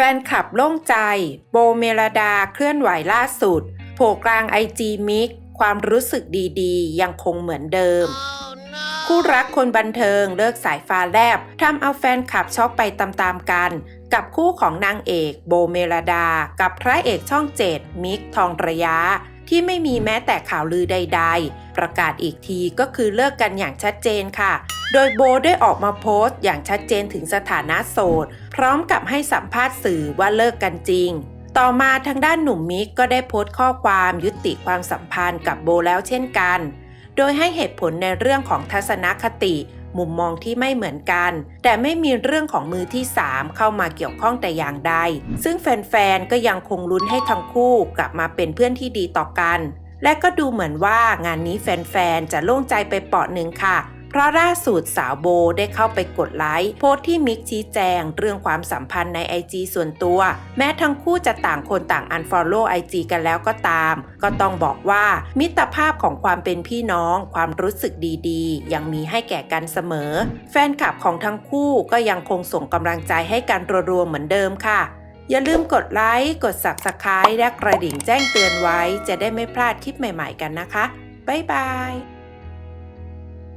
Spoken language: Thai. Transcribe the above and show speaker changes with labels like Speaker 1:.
Speaker 1: แฟนคลับโล่งใจ โบเมลดาเคลื่อนไหวล่าสุด โผล่กลางไอจีมิก ความรู้สึกดีๆ ยังคงเหมือนเดิมคู่รักคนบันเทิงเลิกสายฟ้าแลบทำเอาแฟนคลับช็อกไปตามๆกัน กับคู่ของนางเอกโบเมลดา กับพระเอกช่องเจ็ดมิกทองระยะ ที่ไม่มีแม้แต่ข่าวลือใด ๆ ประกาศอีกทีก็คือเลิกกันอย่างชัดเจนค่ะ โดยโบได้ออกมาโพสต์อย่างชัดเจนถึงสถานะโสด พร้อมกับให้สัมภาษณ์สื่อว่าเลิกกันจริง ต่อมาทางด้านหนุ่มมิกก็ได้โพสต์ข้อความยุติความสัมพันธ์กับโบแล้วเช่นกัน โดยให้เหตุผลในเรื่องของทัศนคติ มุมมองที่ไม่เหมือนกัน แต่ไม่มีเรื่องของมือที่ 3 เข้ามาเกี่ยวข้องแต่อย่างใด ซึ่งแฟนๆ ก็ยังคงลุ้นให้ทั้งคู่กลับมาเป็นเพื่อนที่ดีต่อกัน และก็ดูเหมือนว่างานนี้แฟนๆ จะโล่งใจไปเปาะหนึ่งค่ะ เพราะล่าสุดสาวโบได้เข้าไปกดไลค์โพสที่มิกชี้แจง เรื่องความสัมพันธ์ใน IG ส่วนตัว แม้ทั้งคู่จะต่างคนต่าง unfollow IG กันแล้วก็ตาม ก็ต้องบอกว่า มิตรภาพของความเป็นพี่น้อง ความรู้สึกดีๆ ยังมีให้แก่กันเสมอ แฟนคลับของทั้งคู่ก็ยังคงส่งกำลังใจให้กันรัวๆเหมือนเดิมค่ะอย่าลืมกดไลค์ กด Subscribe และกระดิ่งแจ้งเตือนไว้ จะได้ไม่พลาดคลิปใหม่ๆกันนะคะ บ๊ายบาย